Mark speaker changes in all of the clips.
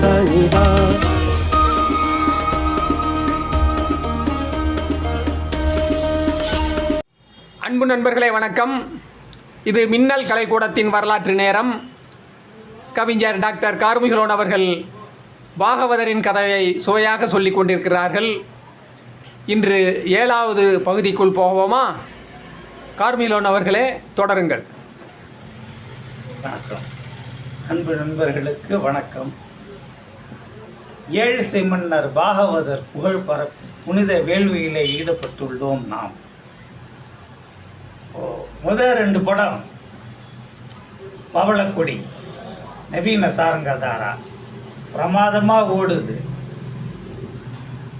Speaker 1: sa ni sa
Speaker 2: அன்பு நண்பர்களே வணக்கம். இது மின்னல் கலைக்கூடத்தின் வரலாற்று நேரம். கவிஞர் டாக்டர் கார்மிகலோன் அவர்கள் பாகவதரின் கதையை சுவையாக சொல்லிக் கொண்டிருக்கிறார்கள். இன்று ஏழாவது பகுதிக்குள் போவோமா? கார்மிலோன் அவர்களே தொடருங்கள்.
Speaker 3: வணக்கம். அன்பு நண்பர்களுக்கு வணக்கம். ஏழு மன்னர் பாகவதர் புகழ் பரப்பு புனித வேள்வியிலே ஈடுபட்டுள்ளோம் நாம். முதல் ரெண்டு படம். பவளக்குடி. நவீன சாரங்கதாரா. பிரமாதமாக ஓடுது.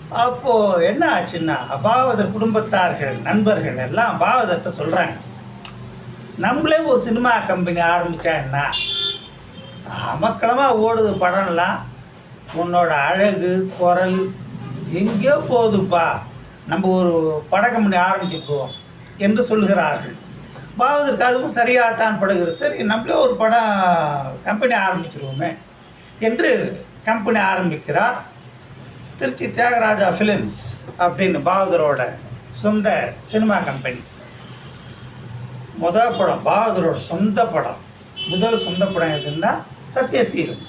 Speaker 3: அப்போது என்ன ஆச்சுன்னா பாகவதர் குடும்பத்தார்கள் நண்பர்கள் எல்லாம் பாகவதர்கிட்ட சொல்கிறாங்க நம்மளே ஒரு சினிமா கம்பெனி ஆரம்பித்தா என்ன? அமக்களமாக ஓடுது படம்லாம். உன்னோட அழகு குரல் எங்கேயோ போகுதுப்பா. நம்ம ஒரு படக்கம் பண்ணி ஆரம்பிச்சுக்குவோம் என்று சொல்கிறார்கள் பாவதற்கு அதுவும் சரியாகத்தான் படுகிறது. சரி நம்மளே ஒரு படம் கம்பெனி ஆரம்பிச்சிருவோமே என்று கம்பெனி ஆரம்பிக்கிறார். திருச்சி தியாகராஜா ஃபிலிம்ஸ் அப்படின்னு பாவதரோட சொந்த சினிமா கம்பெனி முதல் படம் பாவதரோட சொந்த படம். முதல் சொந்த படம் எதுன்னா சத்யசீலன்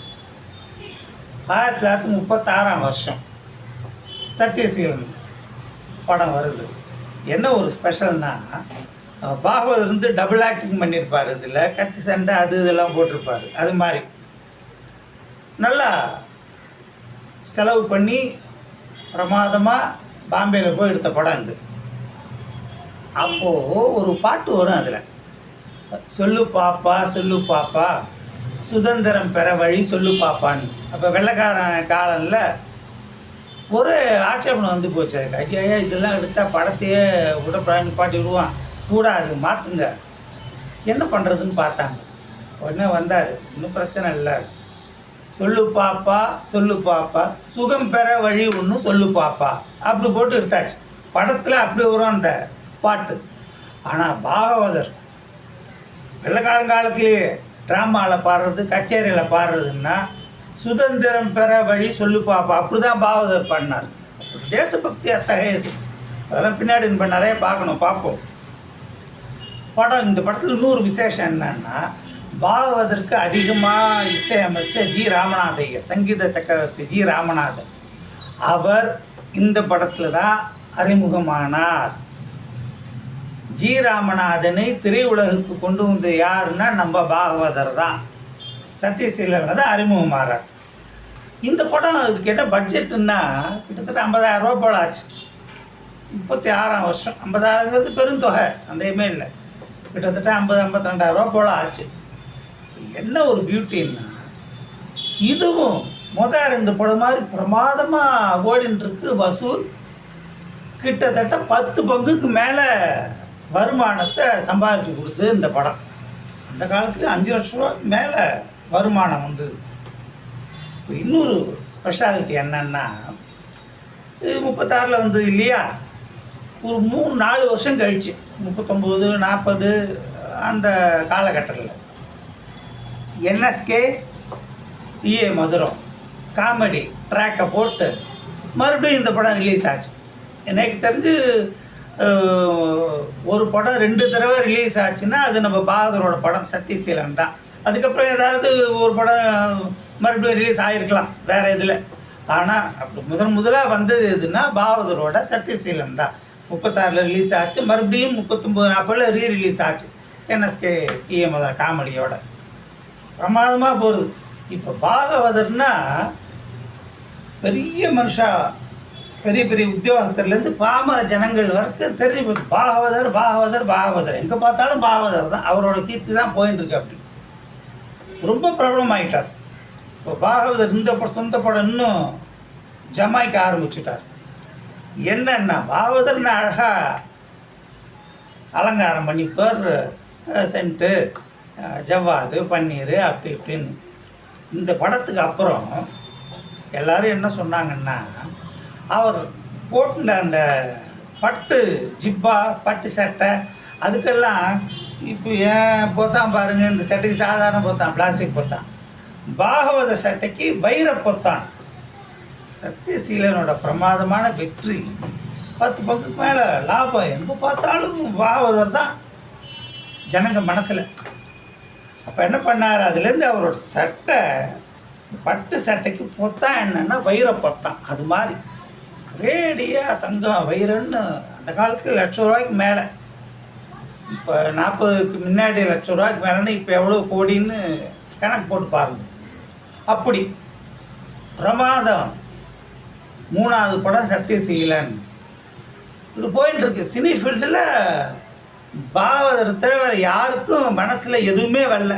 Speaker 3: ஆயிரத்தி தொள்ளாயிரத்தி முப்பத்தாறாம் வருஷம் சத்யசீலன் படம் வருது. என்ன ஒரு ஸ்பெஷல்னா பாகவத் இருந்து டபுள் ஆக்டிங் பண்ணியிருப்பார் இதில் கத்தி சண்டை அது இதெல்லாம் போட்டிருப்பார். அது மாதிரி. நல்லா செலவு பண்ணி பிரமாதமாக பாம்பேயில் போய் எடுத்த படம் இது. அப்போது ஒரு பாட்டு வரும் அதில். சொல்லு பாப்பா சொல்லு பாப்பா. சுதந்திரம் பெற வழி சொல்லு பாப்பான்னு அப்போ வெள்ளைக்காரன் காலனில் ஒரு ஆட்சேபனை வந்து போச்சு. அதுக்கு ஐயா இதெல்லாம் எடுத்தால் படத்தையே விடப்படாது பாட்டி விடுவான். கூடாது மாற்றுங்க என்ன பண்ணுறதுன்னு பார்த்தாங்க. உடனே வந்தார். இன்னும் பிரச்சனை இல்லை. சொல்லு பாப்பா சொல்லு பாப்பா. சுகம் பெற வழி ஒன்று சொல்லு பாப்பா. அப்படி போட்டு எடுத்தாச்சு. படத்தில் அப்படி வரும் அந்த பாட்டு. ஆனால் பாகவதர் வெள்ளக்காரங்காலத்திலேயே ட்ராமாவில் பாடுறது கச்சேரியில் பாடுறதுன்னா சுதந்திரம் பெற வழி சொல்லு பாப்பா. அப்படி தான் பாவதர் பண்ணார் தேசபக்தி அத்தகையது. அதெல்லாம் பின்னாடி இப்போ நிறைய பார்க்கணும் பார்ப்போம். படம் இந்த படத்தில் இன்னொரு விசேஷம் என்னன்னா பாகவதற்கு அதிகமாக இசையமைச்ச ஜி ராமநாதையர் சங்கீத சக்கரவர்த்தி ஜி ராமநாதன். அவர் இந்த படத்தில் தான் அறிமுகமானார். ஜி ராமநாதனை திரையுலகுக்கு கொண்டு வந்து யாருன்னா நம்ம பாகவதர் தான். சத்யசீலர் தான் அறிமுகமாறார். இந்த படம் இதுக்கு என்ன பட்ஜெட்டுன்னா கிட்டத்தட்ட ஐம்பதாயிரம் ரூபா போல ஆச்சு. முப்பத்தி ஆறாம் வருஷம். ஐம்பதாயிரங்கிறது பெருந்தொகை சந்தேகமே இல்லை. கிட்டத்தட்ட ஐம்பது ஐம்பத்தி ரெண்டாயிரம் ரூபா போல ஆச்சு. என்ன ஒரு பியூட்டின்னா இதுவும் முத ரெண்டு படம் மாதிரி பிரமாதமாக ஓடின்ட்டுருக்கு வசூல். கிட்டத்தட்ட பத்து பங்குக்கு மேலே வருமானத்தை சம்பாதிச்சு கொடுத்து இந்த படம். அந்த காலத்துக்கு அஞ்சு லட்ச ரூபா மேலே வருமானம் வந்தது இப்போ இன்னொரு ஸ்பெஷாலிட்டி என்னன்னா இது முப்பத்தாறில் வந்தது இல்லையா? ஒரு மூணு நாலு வருஷம் கழிச்சு முப்பத்தொம்போது நாற்பது அந்த காலகட்டத்தில். என்எஸ்கே இஏ மதுரம் காமெடி ட்ராக்கை போட்டு மறுபடியும் இந்த படம் ரிலீஸ் ஆச்சு. எனக்கு தெரிஞ்சு ஒரு படம் ரெண்டு தடவை ரிலீஸ் ஆச்சுன்னா அது நம்ம பாகதரோட படம் சத்தியசீலன் தான். அதுக்கப்புறம் ஏதாவது ஒரு படம் மறுபடியும் ரிலீஸ் ஆகிருக்கலாம் வேறு இதில். ஆனால் அப்படி முதன் முதலாக வந்தது எதுன்னா பாகதரோட சத்தியசீலன் தான். முப்பத்தாறில் ரிலீஸ் ஆச்சு. மறுபடியும் முப்பத்தொம்போது நாற்பதில் ரீ ரிலீஸ் ஆச்சு. என்எஸ்கே டிஎம் காமெடியோட. பிரமாதமாக போகுது. இப்போ பாகவதர்னா பெரிய மனுஷா பெரிய பெரிய உத்தியோகஸ்தர்லேருந்து பாமர ஜனங்கள் வரைக்கும் தெரிஞ்சு பாகவதர் பாகவதர் பாகவதர். எங்கே பார்த்தாலும் பாகவதர் தான். அவரோட கீர்த்தி தான் போயின்னு இருக்கு அப்படி. ரொம்ப பிரபலம் ஆகிட்டார் இப்போ பாகவதர் இந்த படம் சொந்த படம் இன்னும் ஜமாய்க்க ஆரம்பிச்சுட்டார். என்னன்னா பாகவதர்னு அழகாக அலங்காரம் பண்ணி பேர் சென்ட்டு ஜவ்வாது பன்னீர் அப்படி இப்படின்னு. இந்த படத்துக்கு அப்புறம் எல்லாரும் என்ன சொன்னாங்கன்னா அவர் போட்டுன அந்த பட்டு ஜிப்பா பட்டு சட்டை அதுக்கெல்லாம் இப்போ ஏன் பொத்தான் பாருங்கள் இந்த சட்டைக்கு சாதாரண பொத்தான் பிளாஸ்டிக் பொத்தான். பாகவத சட்டைக்கு வைர பொத்தான். சத்தியசீலனோட பிரமாதமான வெற்றி. பத்து பக்கு மேலே லாபம். எங்கே பார்த்தாலும் பாகவதர் தான். ஜனங்க மனசில். அப்போ என்ன பண்ணார்? அதுலேருந்து அவரோட சட்டை பட்டு சட்டைக்கு பொத்தான் என்னென்னா வைர பொத்தான். அது மாதிரி. ரேடியாக தங்கம் வைரன்னு அந்த காலத்தில் லட்ச ரூபாய்க்கு மேலே. இப்போ நாற்பதுக்கு முன்னாடி லட்ச ரூபாய்க்கு மேலேன்னு இப்போ எவ்வளோ கோடின்னு கணக்கு போட்டு பாருங்க. அப்படி பிரமாதம். மூணாவது படம் சத்தியசீலன். இப்படி போயிட்டு இருக்கு. சினி ஃபீல்டில் பாவதர் தவிர யாருக்கும் மனசில் எதுவுமே வரல.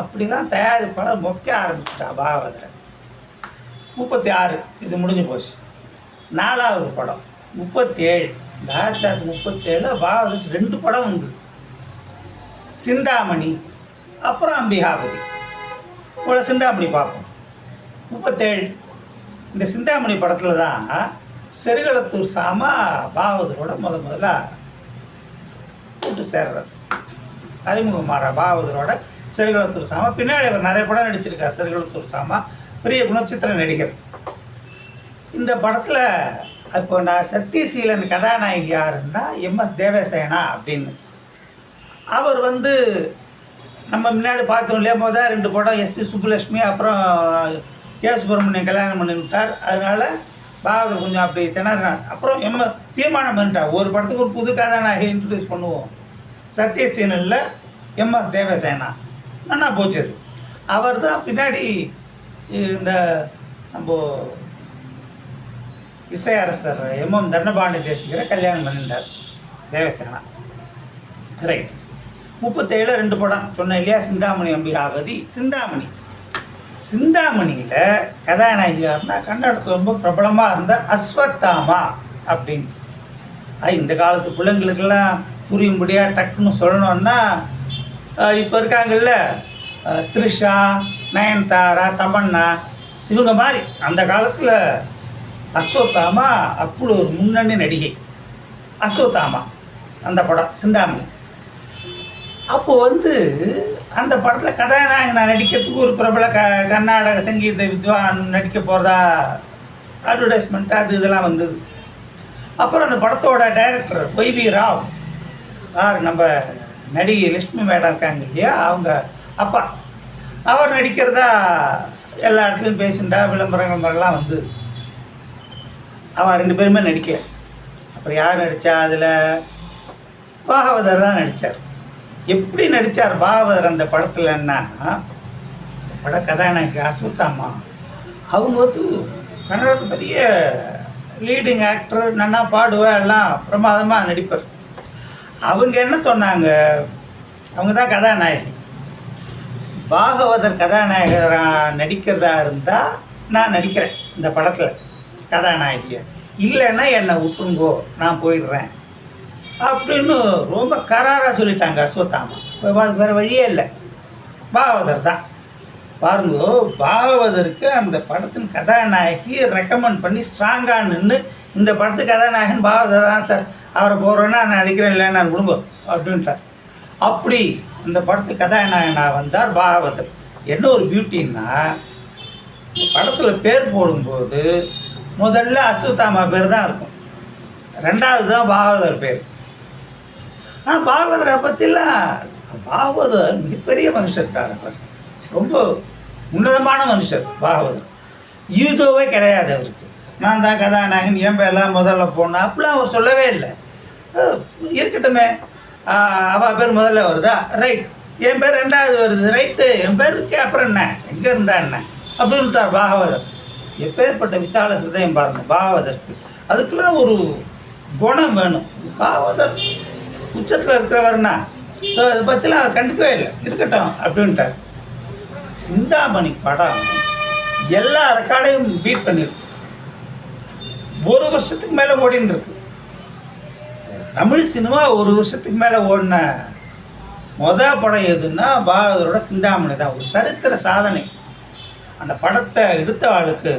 Speaker 3: அப்படிலாம் தயாரிப்பாளர் மொக்க ஆரம்பிச்சிட்டா பாவதரை முப்பத்தி ஆறு இது முடிஞ்சு போச்சு. நாலாவது படம் முப்பத்தேழு. இந்த ஆயிரத்தி தொள்ளாயிரத்தி முப்பத்தேழில் பாவதுக்கு ரெண்டு படம் வந்தது. சிந்தாமணி அப்புறம் அம்பிகாபதி. இவ்வளோ சிந்தாமணி பார்ப்போம். முப்பத்தேழு. இந்த சிந்தாமணி படத்தில் தான் செருகளத்தூர் சாமா பாவதரோட முத முதல்ல கூட்டு சேர்றார். அறிமுகமாற பாவதரோட செருகளத்தூர் சாமா. பின்னாடி அவர் நிறைய படம் நடிச்சிருக்கார் செருகளத்தூர் சாமா. பெரிய குணச்சித்திர நடிகர். இந்த படத்தில் இப்போ நான் சத்தியசீலன் கதாநாயகி யாருன்னா எம்எஸ் தேவசேனா அப்படின்னு. அவர் வந்து நம்ம முன்னாடி பார்த்தோம் இல்லையா முதல் ரெண்டு படம் எஸ்டி சுப்புலட்சுமி அப்புறம் கே சுப்பிரமணியம் கல்யாணம் பண்ணி விட்டார். அதனால பாகவதர் கொஞ்சம் அப்படி திணறினார். அப்புறம் எம்ம தீர்மானம் பண்ணிட்டார். ஒரு படத்துக்கு ஒரு புது கதாநாயகி இன்ட்ரடியூஸ் பண்ணுவோம். சத்யசீனனில் எம்எஸ் தேவசேனா. நல்லா போச்சு அது. அவர் தான் பின்னாடி இந்த நம்ம இசையரசர் எம்எம் தண்டபாண்டி தேசிகரை கல்யாணம் பண்ணிட்டார். தேவசேனா. ரைட் முப்பத்தேழு ரெண்டு படம். சொன்னேன் இல்லையா? சிந்தாமணி அம்பிகாபதி சிந்தாமணி. சிந்தாமணியில் கதாநாயகியாக இருந்தால் கன்னடத்தில் ரொம்ப பிரபலமாக இருந்த அஸ்வத்தாமா அப்படின்னு. அது இந்த காலத்து பிள்ளைங்களுக்கெல்லாம் புரியும்படியாக டக்குன்னு சொல்லணுன்னா இப்போ இருக்காங்கல்ல த்ரிஷா நயன்தாரா தமன்னா இவங்க மாதிரி அந்த காலத்தில் அஸ்வத்தாமா அப்படி ஒரு முன்னணி நடிகை. அஸ்வத்தாமா அந்த படம் சிந்தாமணி. அப்போ வந்து அந்த படத்தில் கதாநாயகன் நான் நடிக்கிறதுக்கு ஒரு பிரபல க கர்நாடக சங்கீத வித்வான் நடிக்க போகிறதா அட்வர்டைஸ்மெண்ட் அது இதெல்லாம் வந்தது. அப்புறம் அந்த படத்தோட டைரக்டர் ஒய்வி ராவ் யார் நம்ம நடிகை லட்சுமி மேடம் இருக்காங்க இல்லையா அவங்க அப்பா. அவர் நடிக்கிறதா எல்லா இடத்துலையும் பேசிண்டா விளம்பரங்கள் மாதிரிலாம் வந்து அவன் ரெண்டு பேருமே நடிக்கல. அப்புறம் யார் நடித்தா அதில்? பாகவதர் தான் நடித்தார் எப்படி நடித்தார் பாகவதர் அந்த படத்துலன்னா இந்த பட கதாநாயகி அஸ்வத்தாமா அவங்க வந்து கன்னடத்து பெரிய லீடிங் ஆக்டர் நன்னா பாடுவேன் எல்லாம் பிரமாதமாக நடிப்பார். அவங்க என்ன சொன்னாங்க? அவங்க தான் கதாநாயகி. பாகவதர் கதாநாயகராக நடிக்கிறதா இருந்தால் நான் நடிக்கிறேன் இந்த படத்தில். கதாநாயகியை. இல்லைன்னா என்னை விட்டுங்கோ நான் போயிடுறேன். அப்படின்னு ரொம்ப கராராக சொல்லிட்டாங்க அஸ்வத்தாமா. இப்போ வேறு வழியே இல்லை. பாகவதர் தான். பாருங்க பாகவதற்கு அந்த படத்தின் கதாநாயகி ரெக்கமெண்ட் பண்ணி ஸ்ட்ராங்காக நின்று இந்த படத்து கதாநாயகன் பாகவதர் தான் சார். அவரை போகிறோன்னா நான் நடிக்கிறேன் இல்லை நான் விடுங்க அப்படின்ட்டார். அப்படி அந்த படத்து கதாநாயகனாக வந்தார் பாகவதர் என்ன ஒரு பியூட்டின்னா இந்த படத்தில் பேர் போடும்போது முதல்ல அஸ்வத்தாமா பேர் தான் இருக்கும். ரெண்டாவது தான் பாகவதர் பேர். ஆனால் பாகவதரை பற்றிலாம் பாகவதர் மிகப்பெரிய மனுஷர் சார் அவர். ரொம்ப உன்னதமான மனுஷர் பாகவதர். ஈகோவே கிடையாது அவருக்கு. நான் தான் கதாநாயகன் என் பேர்லாம் முதல்ல போனேன் அப்படிலாம் அவர் சொல்லவே இல்லை. இருக்கட்டுமே. அவள் பேர் முதல்ல வருதா? ரைட் என் பேர் ரெண்டாவது வருது. ரைட்டு என் பேருக்கு அப்புறம் என்ன? எங்கே இருந்தா என்ன? அப்படின்ட்டார் பாகவதர். எப்பேற்பட்ட விசால ஹிருதயம் பாருங்க பாவதற்கு. அதுக்கெல்லாம் ஒரு குணம் வேணும். பாவதர் உச்சத்தில் இருக்கிறவர்னா ஸோ அதை பற்றிலாம் அவர் கண்டுக்கவே இல்லை. இருக்கட்டும் அப்படின்ட்டார். சிந்தாமணி படம் எல்லா ரெக்கார்டையும் பீட் பண்ணிருக்கு. ஒரு வருஷத்துக்கு மேலே ஓடின்னு இருக்கு தமிழ் சினிமா ஒரு வருஷத்துக்கு மேலே ஓடின மொதல் படம் எதுன்னா பாகவதரோட சிந்தாமணி தான். ஒரு சரித்திர சாதனை. அந்த படத்தை எடுத்த ஆளுக்கு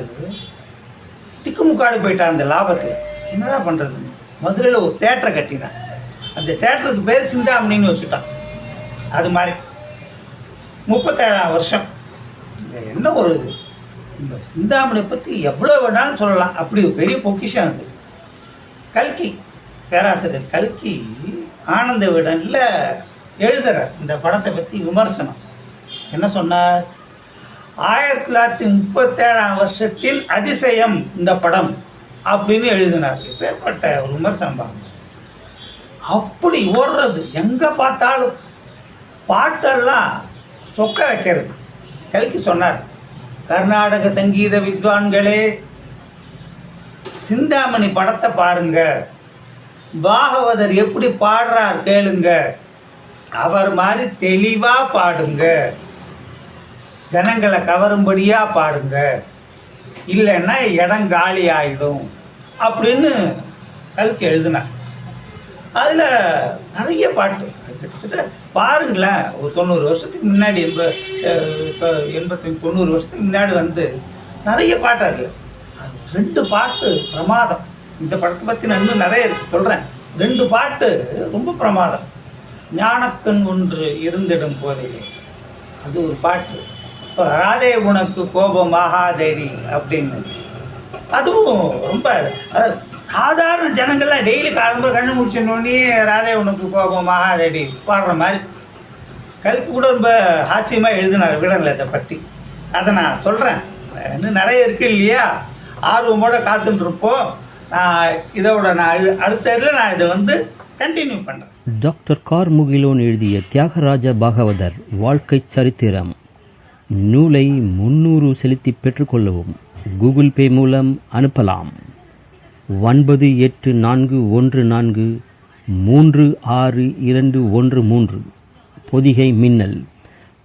Speaker 3: திக்குமுக்காடு போயிட்டான் அந்த லாபத்தில். என்னடா பண்ணுறது மதுரையில் ஒரு தேட்டரை கட்டினான் அந்த தேட்டருக்கு பேர் சிந்தாமணின்னு வச்சுட்டான். அது மாதிரி. முப்பத்தேழாம் வருஷம். இந்த என்ன ஒரு இந்த சிந்தாமணி பற்றி எவ்வளோ வேணாலும் சொல்லலாம். அப்படி ஒரு பெரிய பொக்கிஷம் அது. கல்கி பேராசிரியர் கல்கி ஆனந்த விடனில் எழுதுகிறார் இந்த படத்தை பற்றி விமர்சனம். என்ன சொன்னார்? ஆயிரத்தி தொள்ளாயிரத்தி முப்பத்தேழாம் வருஷத்தில் அதிசயம் இந்த படம் அப்படின்னு எழுதினார். பேர்பட்ட ஒரு விமர்சனம் பாருங்க அப்படி ஓடுறது. எங்கே பார்த்தாலும் பாட்டெல்லாம் சொக்க வைக்கிறது. கல்கி சொன்னார் கர்நாடக சங்கீத வித்வான்களே சிந்தாமணி படத்தை பாருங்க. பாகவதர் எப்படி பாடுறார் கேளுங்க. அவர் மாதிரி தெளிவாக பாடுங்க. ஜனங்களை கவரும்படியாக பாடுங்க. இல்லைன்னா இடம் காலி ஆகிடும் அப்படின்னு கல்கி எழுதினார். அதில் நிறைய பாட்டு. கிட்டத்தட்ட பாருங்களேன் ஒரு தொண்ணூறு வருஷத்துக்கு முன்னாடி எண்ப இப்போ எண்பத்தி தொண்ணூறு வருஷத்துக்கு முன்னாடி வந்து நிறைய பாட்டு அதில். அது ரெண்டு பாட்டு பிரமாதம். இந்த படத்தை பற்றி நான் இன்னும் நிறைய இருக்கு சொல்கிறேன் ரெண்டு பாட்டு ரொம்ப பிரமாதம். ஞானக்கண் ஒன்று இருந்திடும் போதிலே. அது ஒரு பாட்டு. ராதே உனக்கு கோபம் ஆகாதேடி அப்படின்னு. அதுவும் ரொம்ப சாதாரண ஜனங்கள்லாம் டெய்லி காலம்பு கண்ணு முடிச்சோன்னே ராதே உனக்கு கோபம் ஆகாதேடி பாடுற மாதிரி. கல்கி கூட ரொம்ப ஹாஸ்யமாக எழுதினார் விடனில் இதை பற்றி அதை நான் சொல்கிறேன் இன்னும் நிறைய இருக்குது இல்லையா? ஆர்வமோடு காத்துட்டுருப்போம் நான் இதோட நான் இது- அடுத்த இதில் நான் இதை வந்து கண்டினியூ பண்ணுறேன்
Speaker 1: டாக்டர் கார்முகிலோன் எழுதிய தியாகராஜ பாகவதர் வாழ்க்கை சரித்திரம். நூலை முன்னூறு செலுத்தி பெற்றுக்கொள்ளவும் கூகுள் பே மூலம் அனுப்பலாம். ஒன்பது எட்டு நான்கு ஒன்று நான்கு மூன்று ஆறு இரண்டு ஒன்று மூன்று. பொதிகை மின்னல்.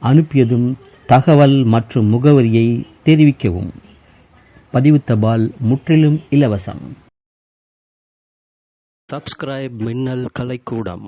Speaker 1: அனுப்பியதும் தகவல் மற்றும் முகவரியை தெரிவிக்கவும். பதிவு தபால் முற்றிலும் இலவசம். சப்ஸ்கிரைப் மின்னல் கலைக்கூடம்.